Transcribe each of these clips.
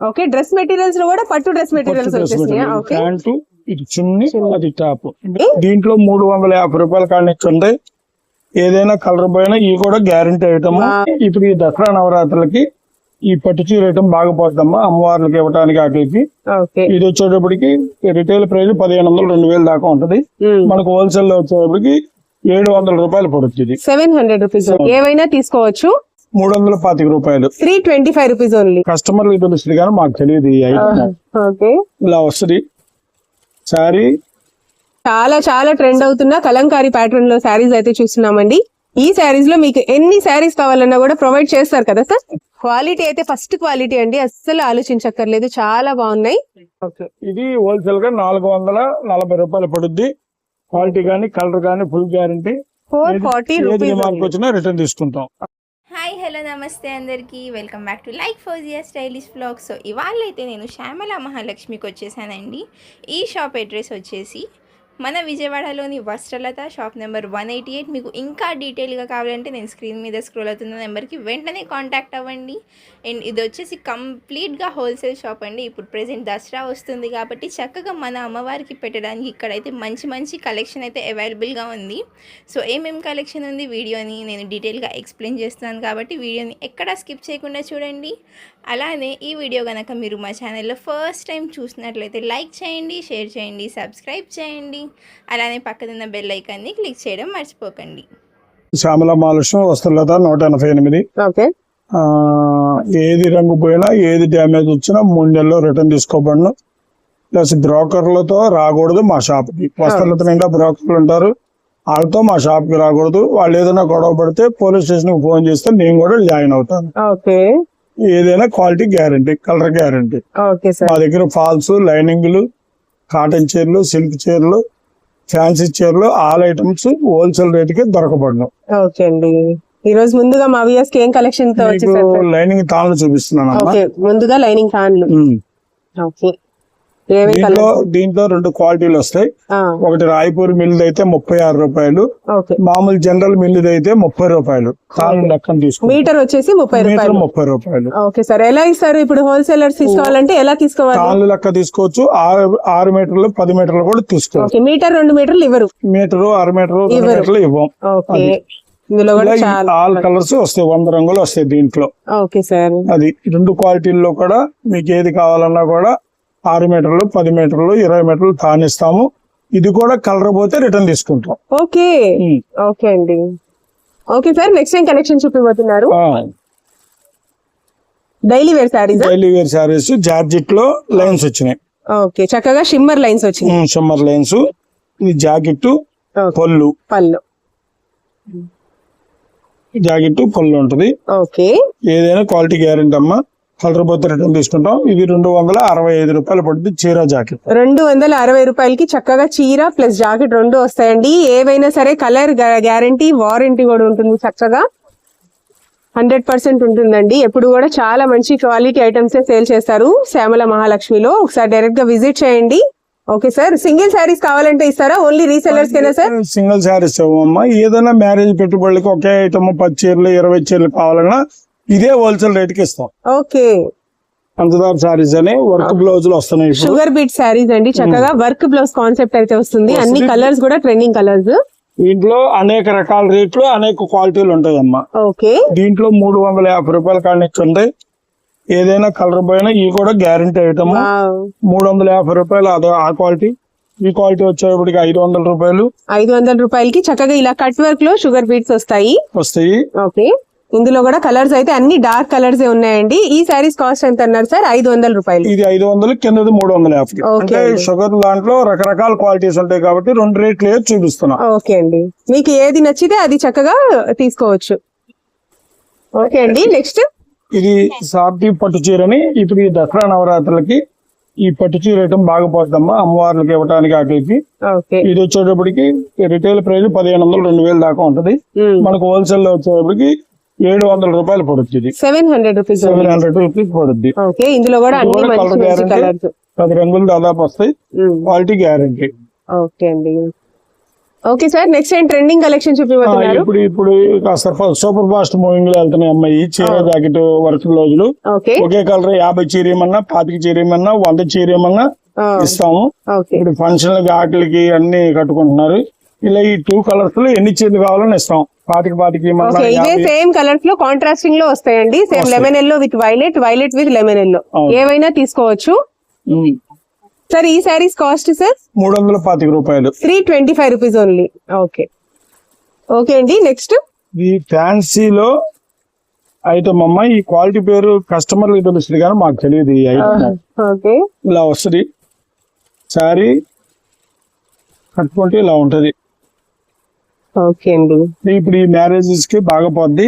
Okay dress మెటీరియల్స్లో కూడా పట్టు డ్రెస్ మెటీరియల్స్ వచ్చేసినాయా? ఓకే ప్యాంటు ఇది చున్ని. అది టాప్. ఏ? దీంట్లో మూడు వందల యాభై రూపాయల కాడ నుంచి ఉంటాయి ఏదైనా కలర్ పోయినా ఇవి కూడా గ్యారంటీ ఐటమ్. ఇప్పుడు ఈ దసరా నవరాత్రులకి ఈ పట్టు చీర ఐటమ్ బాగా పోతుందమ్మా అమ్మవార్లకి ఇవ్వడానికి వాటికి ఇది వచ్చేటప్పటికి రిటైల్ ప్రైస్ పదిహేను వందలు రెండు వేలు దాకా ఉంటది. మనకు హోల్సేల్లో వచ్చేటప్పటికి ఏడు వందల రూపాయలు పడుతుంది సెవెన్ హండ్రెడ్ రూపీస్ ఏవైనా తీసుకోవచ్చు. మూడు వందల పాతిక రూపాయలు. Three twenty five rupees only. కస్టమర్లకు తెలుస్తుంది కానీ మాకు తెలియదు ఈ ఐటమ్ ఓకే. ఇలా వస్తుంది. సారీ. చాలా చాలా ట్రెండ్ అవుతున్న కలంకారీ ప్యాటర్న్లో శారీస్ అయితే చూస్తున్నామండి. ఈ శారీస్లో మీకు ఎన్ని శారీస్ కావాలన్నా కూడా ప్రొవైడ్ చేస్తారు కదా సార్? క్వాలిటీ అయితే ఫస్ట్ క్వాలిటీ అండి. అస్సలు ఆలోచించక్కర్లేదు. చాలా బాగున్నాయి. ఇది హోల్సేల్గా నాలుగు వందల నలభై రూపాయలు పడుద్ది. క్వాలిటీ కానీ కలర్ కానీ full guarantee. Four forty rupees return తీసుకుంటాం. హాయ్ హలో నమస్తే అందరికీ. Welcome back to like Fozia stylish blog so ఇవాళ అయితే నేను శ్యామల మహాలక్ష్మికి వచ్చేసానండి ఈ షాప్ అడ్రస్ వచ్చేసి మన విజయవాడలోని Vastralatha shop number one eighty eight. మీకు ఇంకా డీటెయిల్గా కావాలంటే నేను స్క్రీన్ మీద స్క్రోల్ అవుతున్న నెంబర్కి వెంటనే కాంటాక్ట్ అవ్వండి. అండ్ ఇది వచ్చేసి కంప్లీట్గా హోల్సేల్ షాప్ అండి. ఇప్పుడు ప్రజెంట్ దసరా వస్తుంది కాబట్టి చక్కగా మన అమ్మవారికి పెట్టడానికి ఇక్కడైతే మంచి మంచి కలెక్షన్ అయితే అవైలబుల్గా ఉంది. సో ఏమేం కలెక్షన్ ఉంది వీడియోని నేను డీటెయిల్గా ఎక్స్ప్లెయిన్ చేస్తున్నాను కాబట్టి వీడియోని ఎక్కడా స్కిప్ చేయకుండా చూడండి. అలానే ఈ వీడియో కనుక మీరు మా ఛానల్లో ఫస్ట్ టైం చూసినట్లయితే లైక్ చేయండి షేర్ చేయండి సబ్స్క్రైబ్ చేయండి. అలానే పక్కనున్న బెల్ ఐకాన్ని క్లిక్ చేయడం మర్చిపోకండి. శ్యామల మహాలక్ష్మి వస్త్రలత నూట ఎనభై ఎనిమిది. ఏది రంగు పోయినా ఏది డ్యామేజ్ వచ్చినా మూడు నెలల్లో రిటర్న్ తీసుకోబడను. ప్లస్ బ్రోకర్లతో రాకూడదు మా షాప్కి. వస్త్రలత నిండా బ్రోకర్లు ఉంటారు. వాళ్ళతో మా షాప్కి రాకూడదు. వాళ్ళు ఏదైనా గొడవ పడితే పోలీస్ స్టేషన్కి ఫోన్ చేస్తే నేను కూడా జాయిన్ అవుతాను. ఓకే. ఏదైనా quality guarantee colour guarantee okay మా దగ్గర ఫాల్స్ లైనింగ్లు కాటన్ చీరలు సిల్క్ చీరలు ఫ్యాన్సీ చీరలు ఆల్ ఐటమ్స్ హోల్సేల్ రేట్కి దొరకబడను. ఓకే అండి. ఈ రోజు ముందుగా మా వియర్స్కి ఏం కలెక్షన్తో లైనింగ్ తాళ్ళు చూపిస్తున్నాను ముందుగా లైనింగ్ ఉమ్. ఓకే దీంట్లో దీంట్లో రెండు క్వాలిటీలు వస్తాయి. ఒకటి రాయపూర్ మిల్లు అయితే ముప్పై ఆరు రూపాయలు. మామూలు జనరల్ మిల్లు అయితే ముప్పై రూపాయలు. లెక్కన తీసుకుంటాం మీటర్ వచ్చేసి ముప్పై మీటర్ రూపాయలు. ముప్పై రూపాయలు. Okay sir. ఎలా ఇస్తారు? ఇప్పుడు హోల్సేలర్స్ తీసుకోవాలంటే ఎలా తీసుకోవాలి? తాళ్ళు లెక్క తీసుకోవచ్చు. ఆరు ఆరు మీటర్లు పది మీటర్లు కూడా తీసుకోవచ్చు. మీటర్ రెండు మీటర్లు ఇవ్వరు. మీటరు అర మీటరు. మీటర్లు ఇవ్వం. ఇందులో ఆల్ కలర్స్ వస్తాయి. వంద రంగులు వస్తాయి దీంట్లో. Okay sir. అది. రెండు క్వాలిటీల్లో కూడా మీకు ఏది కావాలన్నా కూడా ఆరు మీటర్లు పది మీటర్లు ఇరవై మీటర్లు తానిస్తాము. ఇది కూడా కలర్ పోతే రిటర్న్ తీసుకుంటాం. ఓకే. ఓకే అండి. Okay sir next time collection చూపిపోతున్నారు daily wear sarees daily wear sarees జార్జెట్లో lines వచ్చినాయి. ఓకే చక్కగా షిమ్మర్ లైన్స్ వచ్చినాయి. సమ్మర్ లైన్స్ ఇది జాకెట్. పళ్ళు. పళ్ళు. జాకెట్ పళ్ళు ఉంటది. ఓకే. ఏదైనా క్వాలిటీ గ్యారెంటీ అమ్మా. కలర్ పోతే రిటర్న్ తీసుకుంటాం. ఇది రెండు వందల అరవై ఐదు రూపాయలు పడుతుంది చీర జాకెట్. రెండు వందల అరవై రూపాయలకి చక్కగా చీర ప్లస్ జాకెట్ రెండు వస్తాయండి. ఏవైనా సరే కలర్ గ్యారంటీ వారంటీ కూడా ఉంటుంది చక్కగా. హండ్రెడ్ పర్సెంట్ ఉంటుందండి. ఎప్పుడు కూడా చాలా మంచి క్వాలిటీ ఐటమ్స్ సేల్ చేస్తారు శ్యామల మహాలక్ష్మిలో. ఒకసారి డైరెక్ట్గా విజిట్ చేయండి. Okay sir. సింగిల్ శారీస్ కావాలంటే ఇస్తారా? ఓన్లీ రీసెలర్స్ కేనా సార్? సింగిల్ శారీస్ ఇవ్వమ్మా ఏదైనా మ్యారేజ్ పెట్టుబడులకి ఒకే ఐటమ్ పది చీరలు ఇరవై చీరలు కావాలన్నా ఇదే హోల్సేల్ రేట్కి ఇస్తాం. ఓకే. పంచదార శారీస్ అని వర్క్ బ్లౌజులు వస్తున్నాయి ఇప్పుడు. షుగర్ బీట్ శారీస్ అండి. చక్కగా వర్క్ బ్లౌజ్ కాన్సెప్ట్ అయితే వస్తుంది. అన్ని కలర్స్ కూడా ట్రెండింగ్ కలర్స్ దీంట్లో అనేక రకాల రేట్లు అనేక క్వాలిటీలు ఉంటాయి అమ్మా ఓకే. దీంట్లో మూడు వందల యాభై రూపాయల కాడ నుంచి ఉంటాయి ఏదైనా కలర్ పోయినా ఇవి కూడా గ్యారంటీ ఐటమ్ మూడు వందల యాభై రూపాయలు అదో ఆ క్వాలిటీ ఈ క్వాలిటీ వచ్చేటప్పటికి ఐదు వందల రూపాయలు. ఐదు వందల రూపాయలకి చక్కగా ఇలా కట్ వర్క్లో షుగర్ బీట్స్ వస్తాయి. వస్తాయి. ఓకే. ఇందులో కూడా కలర్స్ అయితే అన్ని డార్క్ కలర్స్ ఉన్నాయండి. ఈ శారీస్ కాస్ట్ ఎంత అన్నారు సార్? ఐదు వందల రూపాయలు. ఇది ఐదు వందలు కిందది మూడు వందల యాభై. అంటే. షుగర్ దాంట్లో రకరకాల క్వాలిటీస్ ఉంటాయి కాబట్టి రెండు రేట్లు చూపిస్తున్నా. ఓకే అండి. మీకు ఏది నచ్చితే అది చక్కగా తీసుకోవచ్చు. ఓకే అండి. నెక్స్ట్. ఇది సాఫ్టీ పట్టు చీరని ఇప్పుడు ఈ దసరా నవరాత్రులకి ఈ పట్టు చీర ఐటమ్ బాగా పోతుందమ్మా. అమ్మవార్లకి ఇవ్వడానికి వాటికి ఇది వచ్చేటప్పటికి రిటైల్ ప్రైస్ పదిహేను వందలు రెండు వేలు దాకా ఉంటది. మనకు హోల్సేల్లో వచ్చేటప్పటికి ఏడు వందల రూపాయలు పడుతుంది seven hundred rupees seven hundred rupees పడుద్ది. ఓకే ఇందులో కూడా అన్ని మంచి మంచి. కలర్స్ పది రంగులు దాదాపు వస్తాయి. క్వాలిటీ గ్యారంటీ ఓకే అండి. ఓకే సార్ నెక్స్ట్ ఏం ట్రెండింగ్ కలెక్షన్ చూపిపోతున్నారు ఇప్పుడు ఇప్పుడు సూపర్ ఫాస్ట్ మూవింగ్లో వెళ్తున్నాయి అమ్మాయి. చీర జాకెట్ వర్క్ బ్లౌజులు ఓకే ఒకే కలర్ యాభై చీర ఏమన్నా పాతిక చీర ఏమన్నా వంద చీర ఏమన్నా ఇస్తాము. ఓకే ఇప్పుడు ఫంక్షన్లకి ఆటలకి అన్ని కట్టుకుంటున్నారు. ఇలా ఈ టూ కలర్స్లో ఎన్ని చీరలు కావాలని ఇస్తాం. పాతిక పాతిక యాభై సేమ్ కలర్స్లో కాంట్రాస్టింగ్లో వస్తాయండి. Same. Lemon yellow with violet violet with lemon yellow. ఏవైనా తీసుకోవచ్చు. సార్ ఈ శారీస్ కాస్ట్ సార్ మూడు వందల పాతిక రూపాయలు. Three twenty five rupees only okay okay అండి నెక్స్ట్ ఈ ఫ్యాన్సీలో ఐటమ్ అమ్మ ఈ క్వాలిటీ పేరు కస్టమర్లకు తెలుస్తుంది కానీ మాకు తెలియదు ఈ ఐటమ్ ఓకే ఇలా వస్తుంది. శారీ కట్టుకుంటే ఇలా ఉంటది. ఓకే అండి. ఇప్పుడు ఈ మ్యారేజెస్కి బాగా పోద్ది.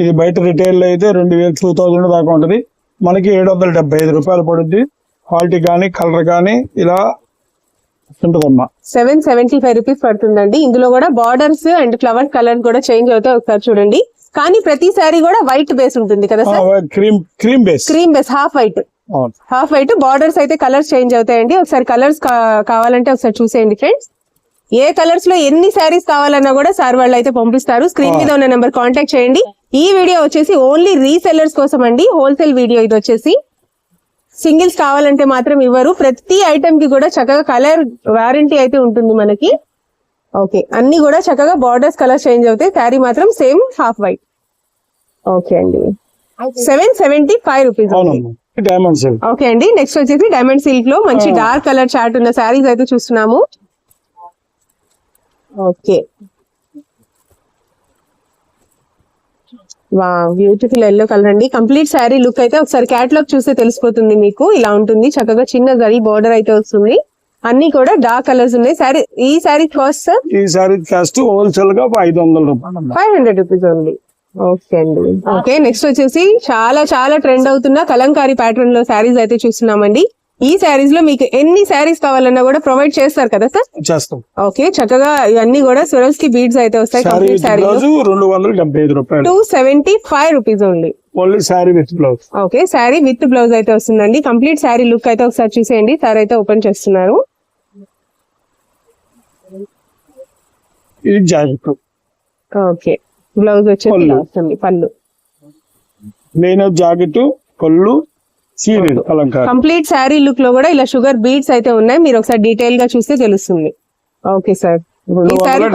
ఇది బయట రిటైల్లో అయితే రెండు వేలు టూ థౌజండ్ దాకా ఉంటది. మనకి ఏడు వందల డెబ్బై ఐదు రూపాయలు పడుద్ది. క్వాలిటీ కానీ కలర్ కానీ ఇలా ఉంటుందమ్మా. సెవెన్ సెవెంటీ ఫైవ్ రూపీస్ పడుతుందండి. ఇందులో కూడా బార్డర్స్ అండ్ ఫ్లవర్ కలర్ కూడా చేంజ్ అవుతాయి. ఒకసారి చూడండి. కానీ ప్రతి సారీ కూడా వైట్ బేస్ ఉంటుంది కదా sir? Cream cream base cream base half white half white borders అయితే కలర్స్ చేంజ్ అవుతాయండి. ఒకసారి కలర్స్ కావాలంటే ఒకసారి చూసేయండి ఫ్రెండ్స్ ఏ కలర్స్లో ఎన్ని శారీస్ కావాలన్నా కూడా సార్ వాళ్ళు అయితే పంపిస్తారు. స్క్రీన్ మీద ఉన్న నెంబర్ కాంటాక్ట్ చేయండి. ఈ వీడియో వచ్చేసి ఓన్లీ రీసెల్లర్స్ కోసం అండి హోల్సేల్ వీడియో ఇది వచ్చేసి. సింగిల్స్ కావాలంటే మాత్రం ఇవ్వరు. ప్రతి ఐటమ్కి కూడా చక్కగా కలర్ వారంటీ అయితే ఉంటుంది మనకి. ఓకే. అన్ని కూడా చక్కగా బార్డర్స్ కలర్ చేంజ్ అవుతాయి. శారీ మాత్రం సేమ్ హాఫ్ వైట్ ఓకే అండి. సెవెన్ సెవెంటీ ఫైవ్ రూపీస్ అవునమ్మా. డైమండ్ సిల్క్ ఓకే అండి. నెక్స్ట్ వచ్చేసి డైమండ్ సిల్క్లో మంచి డార్క్ కలర్ చార్ట్ ఉన్న శారీస్ అయితే చూస్తున్నాము. ఓకే. వా బ్యూటిఫుల్ ఎల్లో కలర్ అండి. కంప్లీట్ శారీ లుక్ అయితే ఒకసారి క్యాటలాగ్ చూస్తే తెలిసిపోతుంది మీకు. ఇలా ఉంటుంది. చక్కగా చిన్న జరీ బోర్డర్ అయితే వస్తుంది. అన్ని కూడా డార్క్ కలర్స్ ఉన్నాయి. శారీ ఈ శారీ కాస్ట్ సార్? ఈ శారీ కాస్ట్ హోల్సేల్గా ఐదు వందల రూపాయలు five hundred rupees only. Okay అండి. ఓకే నెక్స్ట్ వచ్చేసి చాలా చాలా ట్రెండ్ అవుతున్న కలంకారీ ప్యాటర్న్లో శారీస్ అయితే చూస్తున్నామండి. ఈ శారీస్లో మీకు ఎన్ని శారీస్ కావాలన్నా కూడా ప్రొవైడ్ చేస్తారు కదా సార్? చేస్తాం. ఓకే చక్కగా ఇవన్నీ కూడా స్వరల్స్కి బీడ్స్ అయితే వస్తాయి. కంప్లీట్ శారీ రెండు వందల డెబ్బై ఐదు రూపాయలు. Two seventy five rupees only only saree with blouse. Okay saree with blouse అయితే వస్తుందండి. కంప్లీట్ శారీ లుక్ అయితే ఒకసారి చూసేయండి. సార్ అయితే ఓపెన్ చేస్తున్నారు. ఇది జాకెట్. ఓకే బ్లౌజ్ వచ్చేసి పళ్ళు. వస్తుంది పళ్ళు. నేను జాకెట్ అలంకారం కంప్లీట్ శారీ లుక్లో కూడా ఇలా షుగర్ బీడ్స్ అయితే ఉన్నాయి. మీరు ఒకసారి డీటెయిల్గా చూస్తే తెలుస్తుంది. ఓకే సార్ ఈ saree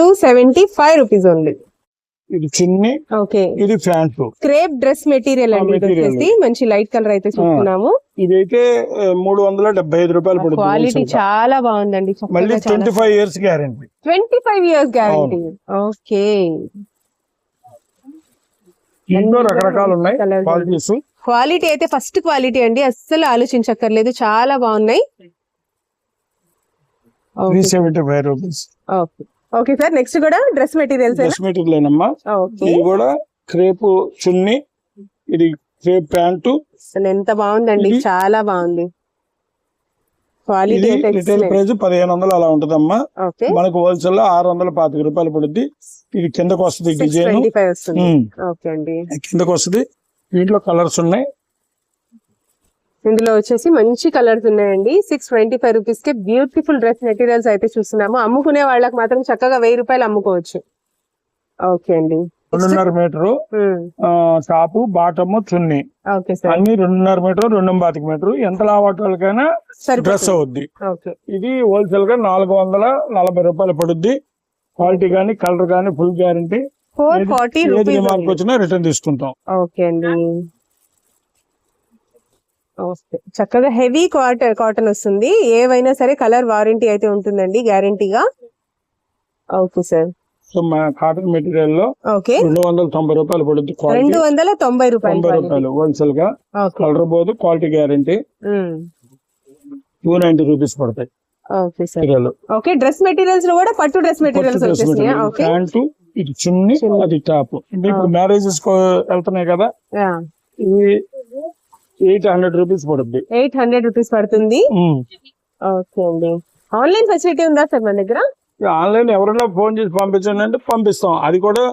two seventy five rupees only ఇది చున్ని ఓకే ఇది క్రేప్ డ్రెస్ మెటీరియల్ అండి. వచ్చేసి. మంచి లైట్ కలర్ అయితే చూస్తున్నాము. ఇదైతే మూడు వందల డెబ్బై ఐదు రూపాయలు క్వాలిటీ పడుతుంది చాలా బాగుందండి. మళ్ళీ twenty five years guarantee twenty five years guarantee okay ఇంట్లో రకరకాలు ఉన్నాయి. క్వాలిటీస్ క్వాలిటీ అయితే ఫస్ట్ క్వాలిటీ అండి. అస్సలు ఆలోచించక్కర్లేదు. చాలా బాగున్నాయి. ఓకే. సార్ నెక్స్ట్ కూడా డ్రెస్ మెటీరియల్స్ డ్రెస్ మెటీరియల్ అమ్మా ఓకే. ఇది కూడా క్రేప్ చున్ని ఇది క్రేప్ ప్యాంటు. ఎంత బాగుందండి. చాలా బాగుంది. రిటైల్ ప్రైస్ పదిహేను వందలు అలా ఉంటదమ్మా. మనకు హోల్సేల్లో ఆరు వందల పాతిక రూపాయలు పడుద్ది. ఇది కిందకు వస్తుంది డిజైన్. ట్వంటీ ఫైవ్ వస్తుంది ఓకే అండి. కిందకు వస్తుంది. దీంట్లో కలర్స్ ఉన్నాయి. ఇందులో వచ్చేసి మంచి కలర్స్ ఉన్నాయండి. సిక్స్ ట్వంటీ ఫైవ్ రూపీస్కి బ్యూటిఫుల్ డ్రెస్ మెటీరియల్స్ అయితే చూస్తున్నాము. అమ్ముకునే వాళ్ళకి మాత్రం చక్కగా వెయ్యి రూపాయలు అమ్ముకోవచ్చు. ఓకే అండి. రెండున్నర మీటరు టాపు బాటము చున్ని. అన్ని రెండున్నర మీటర్ రెండు పాతిక మీటర్. ఎంత లావాటాలకైనా డ్రెస్ అవుద్ది. ఇది హోల్సేల్గా నాలుగు వందల నలభై రూపాయలు పడుద్ది. క్వాలిటీ గానీ కలర్ గానీ ఫుల్ గ్యారంటీ. ఫోర్ ఫార్టీ ఏది వచ్చినా రిటర్న్ తీసుకుంటాం. ఓకే అండి. చక్కగా హెవీ కాటన్ కాటన్ వస్తుంది. ఏవైనా సరే కలర్ వారంటీ అయితే ఉంటుందండి గ్యారంటీగా. Okay sir. సో కాటన్ మెటీరియల్లో ఓకే. రెండు వందల తొంభై రూపాయలు పడుద్ది రెండు వందల తొంభై రూపాయలు తొంభై రూపాయలు హోల్సేల్గా కలర్ పోదు quality guarantee. Two ninety rupees పడతాయి ఓకే సార్. చీరలు ఓకే డ్రెస్ మెటీరియల్స్లో కూడా పట్టు డ్రెస్ మెటీరియల్స్ వచ్చేసినాయా? ఓకే. ప్యాంటు ఇది చున్ని. అది టాప్ ఇప్పుడు మ్యారేజెస్ వెళ్తున్నాయి కదా ఇది ఎయిట్ హండ్రెడ్ రూపీస్ పడుద్ది. ఎయిట్ హండ్రెడ్ రూపీస్ పడుతుంది. ఓకే అండి. ఆన్లైన్ ఫెసిలిటీ ఉందా సార్ మన దగ్గర? ఆన్లైన్ ఎవరైనా ఫోన్ చేసి పంపించండి అంటే పంపిస్తాం. అది కూడా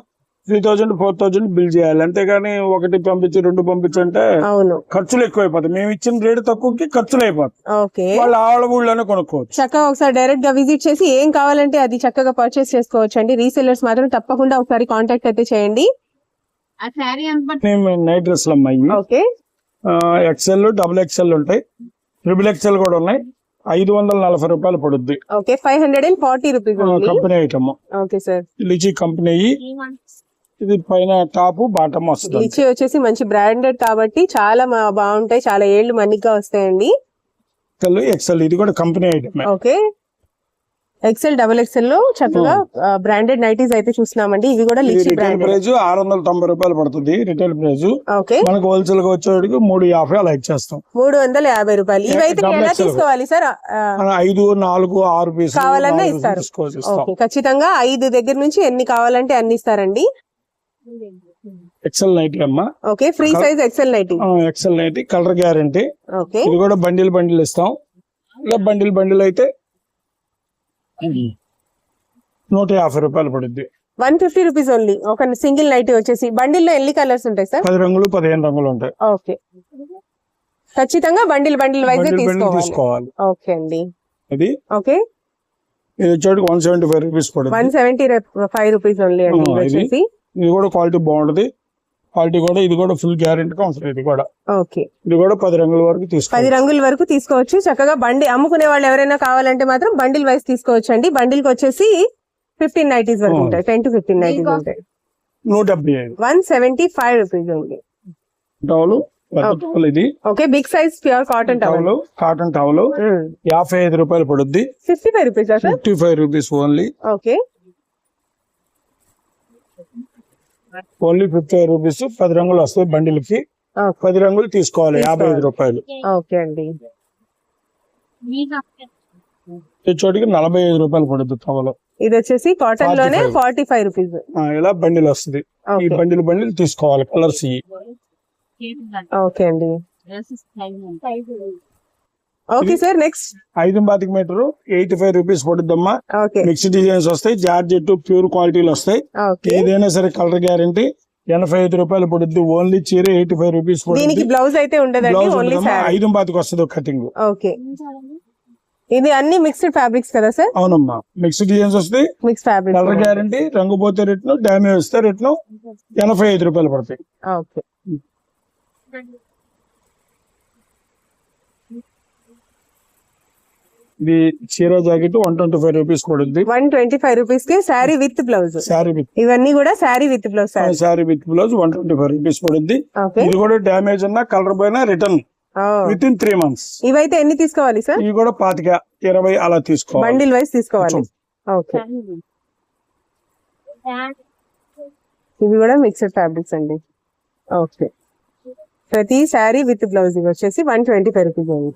three thousand four thousand bill చేయాలి. అంతేగాని ఒకటి పంపించి రెండు పంపించంటే అవును. ఖర్చులు ఎక్కువైపోతాయి. మేము ఇచ్చిన రేటు తక్కువకి ఖర్చులు అయిపోతాయి. ఓకే. వాళ్ళు ఆళ్ళ ఊళ్ళోనే కొనుక్కోవచ్చు. చక్కగా ఒకసారి డైరెక్ట్గా విజిట్ చేసి ఏం కావాలంటే అది చక్కగా పర్చేస్ చేసుకోవచ్చు అండి రీసెల్లర్స్ మాత్రం తప్పకుండా ఒకసారి కాంటాక్ట్ అయితే చేయండి. ఆ శారీ నైట్ డ్రెస్లు అమ్మాయి. ఓకే. ఎక్సెల్ డబుల్ ఎక్సెల్ ఉంటాయి. ట్రిపుల్ ఎక్సెల్ కూడా ఉన్నాయి. ఐదు వందల నలభై రూపాయలు పడుద్ది. Okay. Five hundred and forty rupees company item. Okay sir. Lychee company. ఇది పైన టాప్ బాటమ్ వస్తుంది లిచీ వచ్చేసి మంచి బ్రాండెడ్ కాబట్టి చాలా బాగుంటాయి. చాలా ఏళ్ళు మన్నిగ్గా వస్తాయండి. ఎక్సెల్ ఇది కూడా company item. Okay. XL double ఎక్సెల్లో చక్కగా బ్రాండెడ్ నైటీస్ అయితే చూస్తున్నామండి. ఇవి కూడా రిటైల్ ప్రైస్ ఆరు వందల తొంభై రూపాయలు పడుతుంది. Retail price okay. మనకు హోల్సేల్గా వచ్చేవాడికి మూడు యాభై అలా ఇచ్చేస్తాం. మూడు వందల యాభై రూపాయలు. ఇవైతే ఎలా. తీసుకోవాలి సార్? ఐదు నాలుగు ఆరు పీసులు కావాలన్నా ఇస్తారు. ఖచ్చితంగా ఐదు దగ్గర నుంచి ఎన్ని కావాలంటే అన్ని ఇస్తారండి. ఎక్సెల్ నైట్ అమ్మా. Okay free size XL nighty XL night colour guarantee okay ఇది కూడా బండిల్ బండిల్ ఇస్తాం. ఇలా బండిల్ బండిల్ అయితే నూట యాభై రూపాయలు పడుద్ది. వన్ ఫిఫ్టీ రూపీస్ ఓన్లీ ఒక సింగిల్ నైటీ వచ్చేసి. బండిల్లో ఎన్ని కలర్స్ ఉంటాయి సార్ పది రంగులు పదిహేను రంగులు ఉంటాయి. ఓకే ఖచ్చితంగా బండిల్ బండిల్ వైజ్ తీసుకోవాలి. ఓకే అండి. ఇది? ఓకే ఇది వచ్చేటికి వన్ సెవెంటీ ఫైవ్ రూపీస్ పడుతుంది one seventy five rupees only అండి? వచ్చేసి. ఇది కూడా క్వాలిటీ బాగుంటది. క్వాలిటీ కూడా ఇది కూడా ఫుల్ గ్యారెంటీ ఉంటుంది ఇది కూడా. ఓకే ఇది కూడా పది రంగుల వరకు పది తీసుకోవాలి రంగుల వరకు తీసుకోవచ్చు. చక్కగా బండి అమ్ముకునే వాళ్ళు ఎవరైనా కావాలంటే మాత్రం బండిల్ వైజ్ తీసుకోవచ్చు అండి బండిల్కి వచ్చేసి ఫిఫ్టీన్ నైటీస్ వరకు. ఉంటాయి. Ten to fifteen nighties? ఉంటాయి. నూట డెబ్బై ఐదు. వన్ సెవెంటీ ఫైవ్ రూపీస్ ఉంది టవలు. టవల్ ఇది. Okay big size pure cotton towel towel cotton towel యాభై ఐదు రూపాయలు పడుద్ది. Fifty five rupees sir fifty five rupees only okay only fifty five rupees పది రంగులు వస్తాయి బండిల్కి. పది రంగులు తీసుకోవాలి యాభై ఐదు రూపాయలు. ఓకే అండి. చోటికి నలభై ఐదు రూపాయలు పడుద్ది టవల్ ఇది వచ్చేసి కాటన్లోనే 45. Forty five rupees. ఇలా బండిల్ వస్తుంది ఈ బండిల్ బండిల్ తీసుకోవాలి కలర్స్ ఓకే అండి. ఓకే సార్ నెక్స్ట్ ఐదు బాతికి మీటర్ ఎయిటీ ఫైవ్ రూపీస్ పడుద్దమ్మా ఓకే. మిక్స్డ్ డిజైన్స్ వస్తాయి జార్జెట్ ప్యూర్ క్వాలిటీలు వస్తాయి. ఏదైనా సరే కలర్ గ్యారంటీ ఎనభై ఐదు రూపాయలు పడుద్ది. ఓన్లీ చీర ఎయిటీ ఫైవ్ రూపీస్ దీనికి బ్లౌజ్ అయితే ఉండదండి ఐదు బాతికి వస్తుంది కటింగ్ ఓకే. ఇది అన్ని మిక్స్డ్ ఫ్యాబ్రిక్స్ కదా సార్? అవునమ్మా. మిక్స్డ్ డిజైన్స్ వస్తాయి. మిక్స్ ఫ్యాబ్రిక్ కలర్ గ్యారంటీ రంగు పోతే రేట్లు డ్యామేజ్ వస్తే రేట్లు ఎనభై ఐదు రూపాయలు పడతాయి. ఓకే. ఇది చీర jacket one twenty five rupees పడుద్ది వన్ ట్వంటీ ఫైవ్ రూపీస్కి sari with blouse. Sari with ఇవన్నీ కూడా sari with blouse sari with blouse one twenty five rupees పడుద్ది ఓకే. ఇది కూడా డ్యామేజ్ ఉన్నా కలర్ పోయినా return. Within three months ఇవైతే ఎన్ని తీసుకోవాలి సార్? ఇవి కూడా పాతిక ఇరవై అలా తీసుకోవాలి. బండిల్ వైజ్ తీసుకోవాలి. ఓకే. ఇవి కూడా మిక్స్డ్ ఫ్యాబ్రిక్స్ అండి. ఓకే. ప్రతి శారీ విత్ బ్లౌజ్ ఇవి వచ్చేసి వన్ ట్వంటీ ఫైవ్ రూపీస్ అండి.